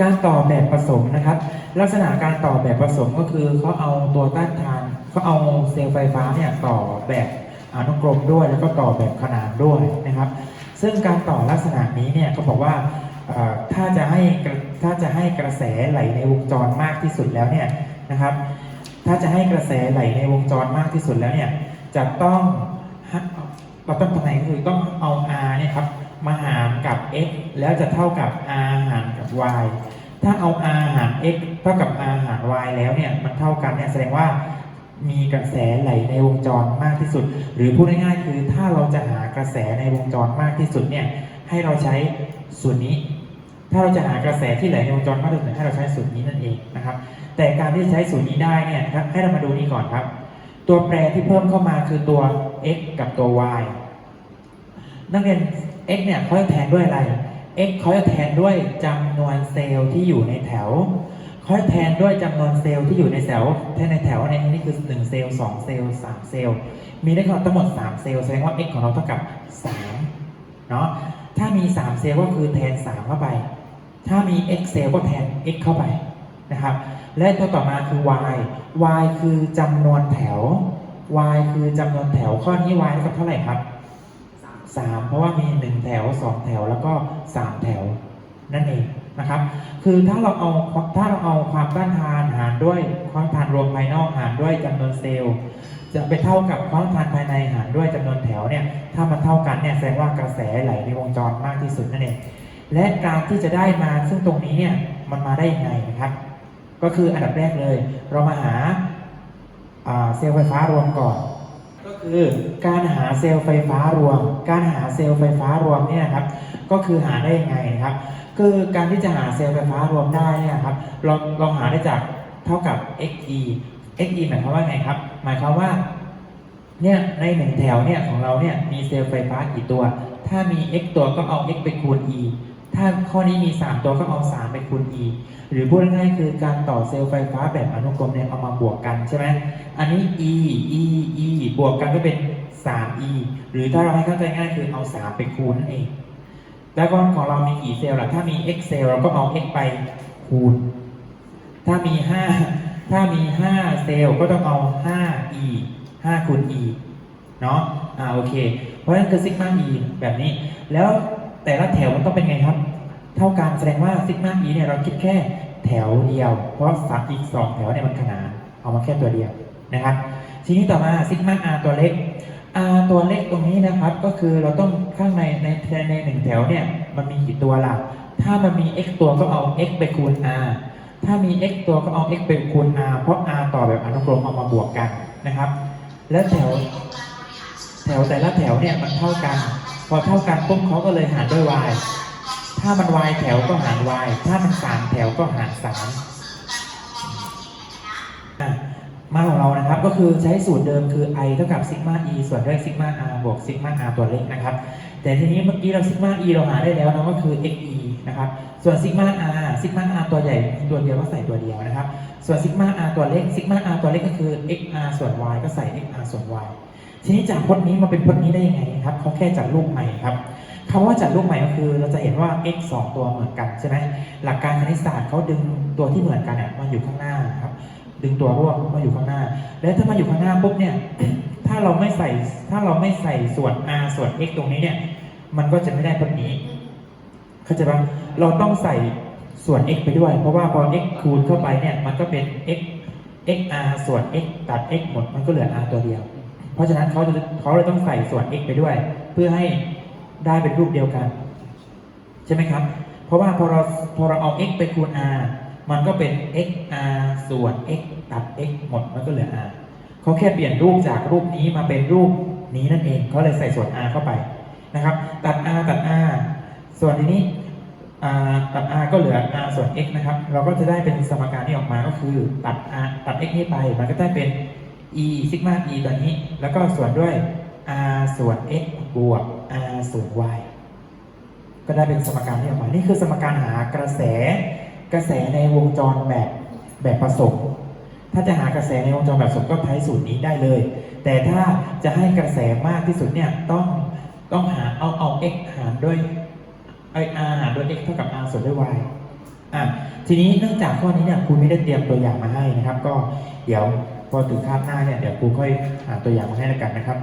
การต่อแบบผสมนะครับ ลักษณะการต่อแบบผสมก็คือเขาเอาตัวต้านทานเขาเอาเซลล์ไฟฟ้าเนี่ยต่อแบบอนุกรมด้วย แล้วก็ต่อแบบขนานด้วยนะครับ ซึ่งการต่อลักษณะนี้เนี่ยเขาบอกว่าถ้าจะให้ถ้าจะให้กระแสไหลในวงจรมากที่สุดแล้วเนี่ยนะครับ ถ้าจะให้กระแสไหลในวงจรมากที่สุดแล้วเนี่ยจะต้องเราต้องทำไงก็คือต้องเอา R เนี่ยครับมาหารกับ x แล้วจะเท่ากับ R หาร y ถ้าเอา R หาร x เท่ากับ R หาร y แล้วเนี่ยมันเท่ากันเนี่ยแสดงว่ามีกระแสไหลในวงจรมากที่สุด หรือพูดง่ายๆคือถ้าเราจะหากระแสในวงจรมากที่สุดเนี่ยให้เราใช้ส่วนนี้ ถ้าเราจะหากระแสที่ไหลในวงจรมากที่สุดให้เราใช้สูตรนี้นั่นเองนะครับ แต่การที่ใช้สูตรนี้ได้เนี่ยครับให้เรามาดูนี้ก่อนครับ ตัวแปรที่เพิ่มเข้ามาคือตัว x กับตัว y นักเรียน x เนี่ยเขาจะแทนด้วยอะไร x เขาจะแทนด้วยจำนวนเซลล์ที่อยู่ในแถวเขาจะแทนด้วยจำนวนเซลล์ที่อยู่ในแถวแทนในแถวในนี้คือ 1 เซลล์2เซลล์3เซลล์มีได้ทั้งหมด 3 เซลล์แสดงว่า x ของเราเท่ากับ3เนาะถ้ามี 3 เซลล์ก็คือแทน 3 เข้าไป ถ้ามี x เซลล์ก็แทน x เข้าไปนะครับ และตัวต่อมาคือ y y คือจำนวนแถว y คือจำนวนแถวข้อนี้ y เท่ากับเท่าไหร่ครับ 3เพราะว่ามี1แถว2แถวแล้วก็3แถวนั่นเองนะครับ คือถ้าเราเอาถ้าเราเอาความต้านทานหารด้วยความทานรวมภายนอกหารด้วยจำนวนเซลล์จะไปเท่ากับความต้านทานภายในหารด้วยจำนวนแถวเนี่ยถ้ามันเท่ากันเนี่ยแสดงว่ากระแสไหลในวงจรมากที่สุดนั่นเองและการที่จะได้มาซึ่งตรงนี้เนี่ยมันมาได้ยังไงนะครับ ก็คืออันดับแรกเลย เรามาหาเซลล์ไฟฟ้ารวมก่อน คือการหาเซลล์ไฟฟ้ารวม การหาเซลล์ไฟฟ้ารวมเนี่ยครับก็คือหาได้ยังไงครับ คือการที่จะหาเซลล์ไฟฟ้ารวมได้เนี่ยครับเราเราหาได้จากเท่ากับ xe xe หมายความว่าไงครับ หมายความว่าเนี่ยในหนึ่งแถวเนี่ยของเราเนี่ยมีเซลล์ไฟฟ้ากี่ตัว ถ้ามี x ตัวก็เอา x ไปคูณ e ถ้าข้อนี้มี 3 ตัวก็เอา 3 ไปคูณ e หรือพูดง่ายๆคือการต่อเซลล์ไฟฟ้าแบบอนุกรมเนี่ยเอามาบวกกันใช่ไหมอันนี้ e e e บวกกันก็เป็น 3e หรือถ้าเราให้เข้าใจง่ายคือเอา 3 ไปคูณนั่นเองแล้วก็ของเรามีกี่เซลล์ล่ะถ้ามี x เซลล์เราก็เอา x ไปคูณ ถ้ามี 5 ถ้ามี 5 เซลล์ก็ต้องเอา 5e 5คูณ e เนาะอ่าโอเค เพราะฉะนั้นคือซิกมา e แบบนี้แล้ว แต่ละแถวมันต้องเป็นไงครับ เท่ากันแสดงว่าซิกมา e เนี่ยเราคิดแค่แถวเดียว เพราะสักอีก2แถวเนี่ยมันขนานเอามาแค่ตัวเดียวนะครับ ทีนี้ต่อมาซิกมา r ตัวเล็ก r ตัวเล็กตรงนี้นะครับ ก็คือเราต้องข้างในในในในหนึ่งแถวเนี่ยมันมีกี่ตัวล่ะ ถ้ามันมี x ตัวก็เอา x ไปคูณ r ถ้ามี x ตัวก็เอา x ไปคูณ r เพราะ r ต่อแบบอนุกรมเอามาบวกกันนะครับ แล้วแถวแถวแต่ละแถวเนี่ยมันเท่ากัน พอเท่ากันปุ๊บเขาก็เลยหารด้วย y ถ้ามัน y แถวก็หาร y ถ้ามันสามแถวก็หารสามอะมาของเรานะครับก็คือใช้สูตรเดิมคือ i เท่ากับซิกมา e ส่วนด้วยซิกมา r บวกซิกมา r ตัวเล็กนะครับ แต่ทีนี้เมื่อกี้เราซิกมา e เราหาได้แล้วนะก็คือ xe นะครับส่วนซิกมา r ซิกมา r ตัวใหญ่ตัวเดียวก็ใส่ตัวเดียวนะครับ ส่วนซิกมา r ตัวเล็กซิกมา r ตัวเล็กก็คือ xr ส่วน y ก็ใส่ xr ส่วน y ทีนี้จากพจน์นี้มาเป็นพจน์นี้ได้ยังไงครับเขาแค่จัดรูปใหม่ครับคำว่าจัดรูปใหม่ก็คือเราจะเห็นว่า x สองตัวเหมือนกันใช่ไหมหลักการคณิตศาสตร์เขาดึงตัวที่เหมือนกันมาอยู่ข้างหน้าครับ ดึงตัวร่วมมาอยู่ข้างหน้า แล้วถ้ามาอยู่ข้างหน้าปุ๊บเนี่ยถ้าเราไม่ใส่ถ้าเราไม่ใส่ส่วน r ส่วน x ตรงนี้เนี่ย มันก็จะไม่ได้พจน์นี้เข้าใจปะเราต้องใส่ส่วน x ไปด้วย เพราะว่าพอ x คูณเข้าไปเนี่ยมันก็เป็น x xr ส่วน x ตัด x หมดมันก็เหลือ r ตัวเดียว เพราะฉะนั้นเขาจะเขาเลยต้องใส่ส่วน x ไปด้วย เพื่อให้ได้เป็นรูปเดียวกัน ใช่ไหมครับ เพราะว่าพอเราพอเราเอา x ไปคูณ r มันก็เป็น xr ส่วน x ตัด x หมดมันก็เหลือ r เขาแค่เปลี่ยนรูปจากรูปนี้มาเป็นรูปนี้นั่นเองเขาเลยใส่ส่วน r เข้าไปนะครับ ตัด r ตัด r ส่วนทีนี้ r ตัด r ก็เหลือ r ส่วน x นะครับ เราก็จะได้เป็นสมการนี้ออกมาก็คือตัด r ตัด x นี้ไป มันก็ได้เป็น e ซิกมา e ตัวนี้ แล้วก็ส่วนด้วย r ส่วน x บวก r ส่วน y ก็ได้เป็นสมการนี้ออกมา นี่คือสมการหากระแส กระแสในวงจรแบบแบบผสม ถ้าจะหากระแสในวงจรแบบผสมก็ใช้สูตรนี้ได้เลย แต่ถ้าจะให้กระแสมากที่สุดเนี่ยต้องต้องหาเอาเอา x หารด้วยไอ r หารด้วย x เท่ากับ r ส่วนด้วย y อะทีนี้เนื่องจากข้อนี้เนี่ยครูไม่ได้เตรียมตัวอย่างมาให้นะครับ ก็เดี๋ยว พอถึงคาบหน้าเนี่ยเดี๋ยวครูค่อยอ่านตัวอย่างมาให้แล้วกันนะครับ